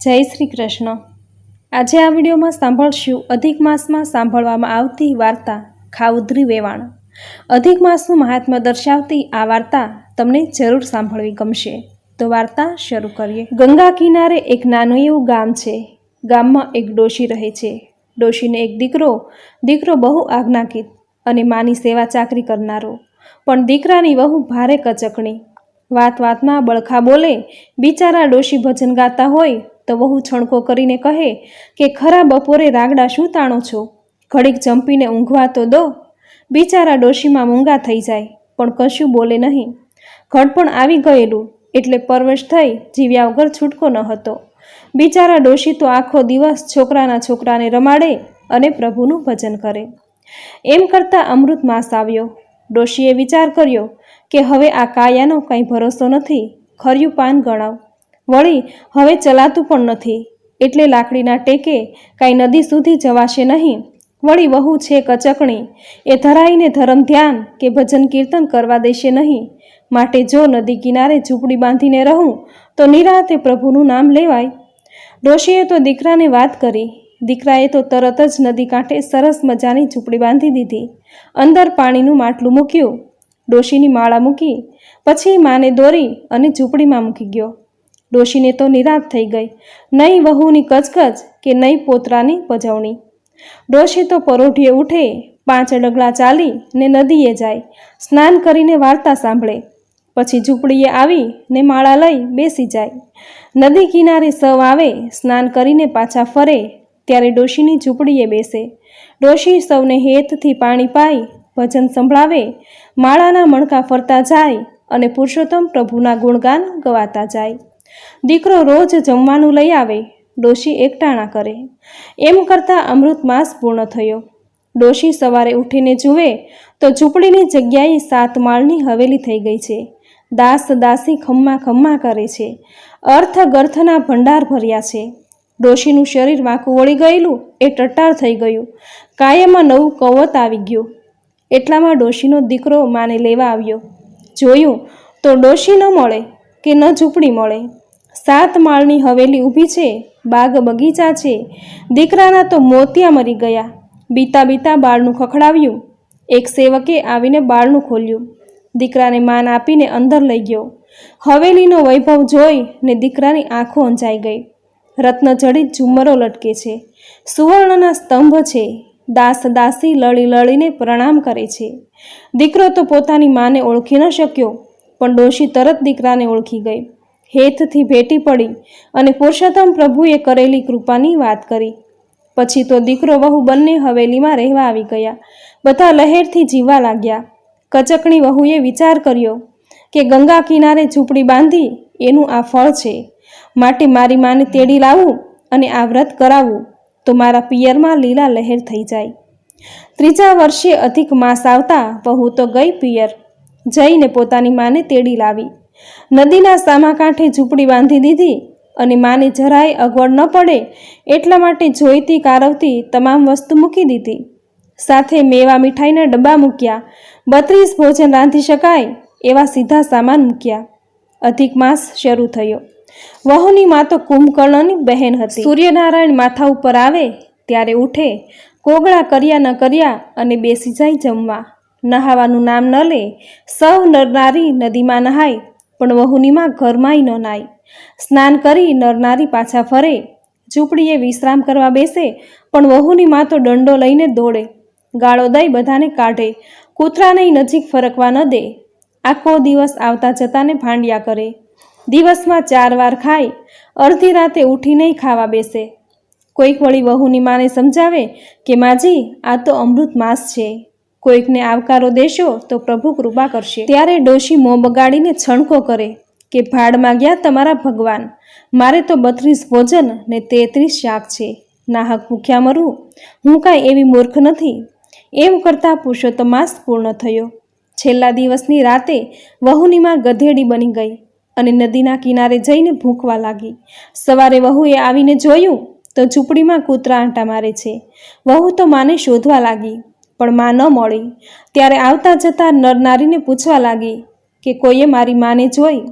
જય શ્રી કૃષ્ણ. આજે આ વિડીયોમાં સાંભળશું અધિક માસમાં સાંભળવામાં આવતી વાર્તા ખાઉદ્રી વેવાણ. અધિક માસનું મહાત્મ્ય દર્શાવતી આ વાર્તા તમને જરૂર સાંભળવી ગમશે. તો વાર્તા શરૂ કરીએ. ગંગા કિનારે એક નાનું એવું ગામ છે. ગામમાં એક ડોશી રહે છે. ડોશીને એક દીકરો દીકરો બહુ આજ્ઞાકિત અને માની સેવા ચાકરી કરનારો. પણ દીકરાની વહુ ભારે કચકણી. વાત વાતમાં બળખા બોલે, બિચારા ડોશી ભજન ગાતા હોય તો વહુ છણકો કરીને કહે કે, ખરા બપોરે રાગડા શું તાણો છો? ઘડીક જંપીને ઊંઘવા તો દો. બિચારા ડોશીમાં મૂંગા થઈ જાય, પણ કશું બોલે નહીં. ઘડપણ આવી ગયેલું, એટલે પરવશ થઈ જીવ્યા વગર છૂટકો ન હતો. બિચારા ડોશી તો આખો દિવસ છોકરાના છોકરાને રમાડે અને પ્રભુનું ભજન કરે. એમ કરતાં અમૃત માસ આવ્યો. ડોશીએ વિચાર કર્યો કે, હવે આ કાયાનો કંઈ ભરોસો નથી. ખર્યું પાન ગણાવ. વળી, હવે ચલાતું પણ નથી. એટલે લાકડીના ટેકે કાંઈ નદી સુધી જવાશે નહીં. વળી વહુ છે કચકણી. એ ધરાઈને ધરમ ધ્યાન કે ભજન કીર્તન કરવા દેશે નહીં. માટે જો નદી કિનારે ઝૂંપડી બાંધીને રહું, તો નિરાતે પ્રભુનું નામ લેવાય. ડોશીએ તો દીકરાને વાત કરી. દીકરાએ તો તરત જ નદી કાંઠે સરસ મજાની ઝૂંપડી બાંધી દીધી. અંદર પાણીનું માટલું મૂક્યું. ડોશીની માળા મૂકી. પછી માને દોરી અને ઝૂંપડીમાં મૂકી ગયો. ડોશીને તો નિરાશ થઈ ગઈ. નહીં વહુની કચકચ કે નહીં પોતરાની પજવણી. ડોશી તો પરોઢીએ ઉઠે, પાંચ ડગલા ચાલી ને નદીએ જાય, સ્નાન કરીને વાર્તા સાંભળે. પછી ઝૂંપડીએ આવી ને માળા લઈ બેસી જાય. નદી કિનારે સવ આવે, સ્નાન કરીને પાછા ફરે, ત્યારે ડોશીની ઝૂંપડીએ બેસે. ડોશી સૌને હેતથી પાણી પાઈ, ભજન સંભળાવે, માળાના મણકા ફરતા જાય અને પુરુષોત્તમ પ્રભુના ગુણગાન ગવાતા જાય. દીકરો રોજ જમવાનું લઈ આવે, ડોશી એકટાણા કરે. એમ કરતાં અમૃત માસ પૂર્ણ થયો. ડોશી સવારે ઉઠીને જુએ તો ઝૂંપડીની જગ્યાએ સાત માળની હવેલી થઈ ગઈ છે. દાસ દાસી ખમ્મા ખમ્મા કરે છે. અર્થ ગર્થના ભંડાર ભર્યા છે. ડોશીનું શરીર વાંકું વળી ગયેલું, એ ટટ્ટાર થઈ ગયું. કાયમાં નવું કવત આવી ગયું. એટલામાં ડોશીનો દીકરો માને લેવા આવ્યો. જોયું તો ડોશી ન મળે કે ન ઝૂંપડી મળે. સાત માળની હવેલી ઊભી છે, બાગ બગીચા છે. દીકરાના તો મોતિયા મરી ગયા. બીતા બીતા બાળનું ખખડાવ્યું. એક સેવકે આવીને બાળનું ખોલ્યું. દીકરાને માન આપીને અંદર લઈ ગયો. હવેલીનો વૈભવ જોઈ ને દીકરાની આંખો અંજાઈ ગઈ. રત્નજડિત ઝુમ્મરો લટકે છે. સુવર્ણના સ્તંભ છે. દાસ દાસી લળી લળીને પ્રણામ કરે છે. દીકરો તો પોતાની માને ઓળખી ન શક્યો, પણ ડોશી તરત દીકરાને ઓળખી ગઈ. હેતથી ભેટી પડી અને પુરુષોત્તમ પ્રભુએ કરેલી કૃપાની વાત કરી. પછી તો દીકરો વહુ બંને હવેલીમાં રહેવા આવી ગયા. બધા લહેરથી જીવવા લાગ્યા. કચકણી વહુએ વિચાર કર્યો કે ગંગા કિનારે ઝૂંપડી બાંધી એનું આ ફળ છે. માટે મારી માને તેડી લાવું અને આ વ્રત કરાવવું તો મારા પિયરમાં લીલા લહેર થઈ જાય. ત્રીજા વર્ષે અધિક માસ આવતા વહુ તો ગઈ પિયર. જઈને પોતાની માને તેડી લાવી. નદીના સામા કાંઠે ઝૂંપડી બાંધી દીધી અને માને જરાય અગવડ ન પડે એટલા માટે જોઈતી કારવતી તમામ વસ્તુ મૂકી દીધી. સાથે મેવા મીઠાઈના ડબ્બા મૂક્યા, બત્રીસ ભોજન રાંધી શકાય એવા સીધા સામાન મૂક્યા. અધિક માસ શરૂ થયો. વહુની મા તો કુંભકર્ણની બહેન હતી. સૂર્યનારાયણ માથા ઉપર આવે ત્યારે ઉઠે, કોગળા કર્યા ન કર્યા અને બેસી જાય જમવા. નહાવાનું નામ ન લે, સૌ નરનારી નદીમાં નહાય પણ વહુનીમાં ઘરમાંય ન નાય. સ્નાન કરી નરનારી પાછા ફરે. ઝૂંપડીએ વિશ્રામ કરવા બેસે, પણ વહુની માં તો દંડો લઈને દોડે. ગાળો દઈ બધાને કાઢે. કૂતરાને નજીક ફરકવા ન દે. આખો દિવસ આવતા જતાને ભાંડ્યા કરે. દિવસમાં ચાર વાર ખાય. અડધી રાતે ઉઠીને ખાવા બેસે. કોઈક વળી વહુની માને સમજાવે કે, માજી, આ તો અમૃત માસ છે. કોઈકને આવકારો દેશો તો પ્રભુ કૃપા કરશે. ત્યારે ડોશી મોં બગાડીને છણકો કરે કે ભાડમાં ગયા તમારા ભગવાન. મારે તો બત્રીસ ભોજન ને તેત્રીસ શાક છે. નાહક ભૂખ્યા મરું. હું કાંઈ એવી મૂર્ખ નથી. એમ કરતાં પુરુષોત્તમાસ પૂર્ણ થયો. છેલ્લા દિવસની રાતે વહુનીમાં ગધેડી બની ગઈ અને નદીના કિનારે જઈને ભૂંકવા લાગી. સવારે વહુએ આવીને જોયું તો ઝૂંપડીમાં કૂતરા આંટા મારે છે. વહુ તો માને શોધવા લાગી. પણ માં ન મળી. ત્યારે આવતા જતા નરનારીને પૂછવા લાગી કે કોઈએ મારી માને જોઈ?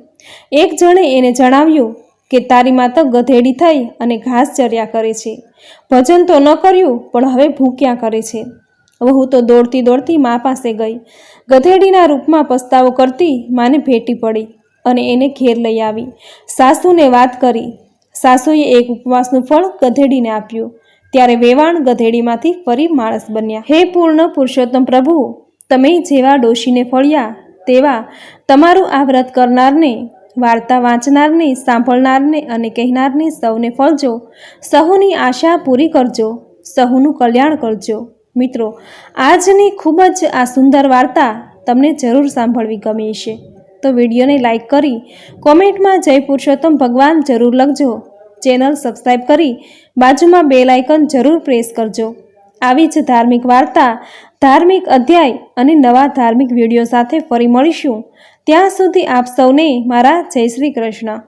એક જણે એને જણાવ્યું કે તારી માતા ગધેડી થઈ અને ઘાસ ચર્યા કરે છે. ભજન તો ન કર્યું, પણ હવે ભૂક્યા કરે છે. વહુ તો દોડતી દોડતી મા પાસે ગઈ. ગધેડીના રૂપમાં પસ્તાવો કરતી માને ભેટી પડી અને એને ઘેર લઈ આવી. સાસુને વાત કરી. સાસુએ એક ઉપવાસનું ફળ ગધેડીને આપ્યું. ત્યારે વેવાણ ગધેડીમાંથી ફરી માણસ બન્યા. હે પૂર્ણ પુરુષોત્તમ પ્રભુ, તમે જેવા ડોશીને ફળ્યા, તેવા તમારું આ વ્રત કરનારને, વાર્તા વાંચનારને, સાંભળનારને અને કહેનારને સૌને ફળજો. સહુની આશા પૂરી કરજો, સહુનું કલ્યાણ કરજો. મિત્રો, આજની ખૂબ જ આ સુંદર વાર્તા તમને જરૂર સાંભળવી ગમી છે તો વિડીયોને લાઈક કરી, કોમેન્ટમાં જય પુરુષોત્તમ ભગવાન જરૂર લખજો. ચેનલ સબસ્ક્રાઈબ કરી બાજુમાં બેલ આઇકન જરૂર પ્રેસ કરજો. આવી જ ધાર્મિક વાર્તા, ધાર્મિક અધ્યાય અને નવા ધાર્મિક વીડિયો સાથે ફરી મળીશું. ત્યાં સુધી આપ સૌને મારા જય શ્રી કૃષ્ણ.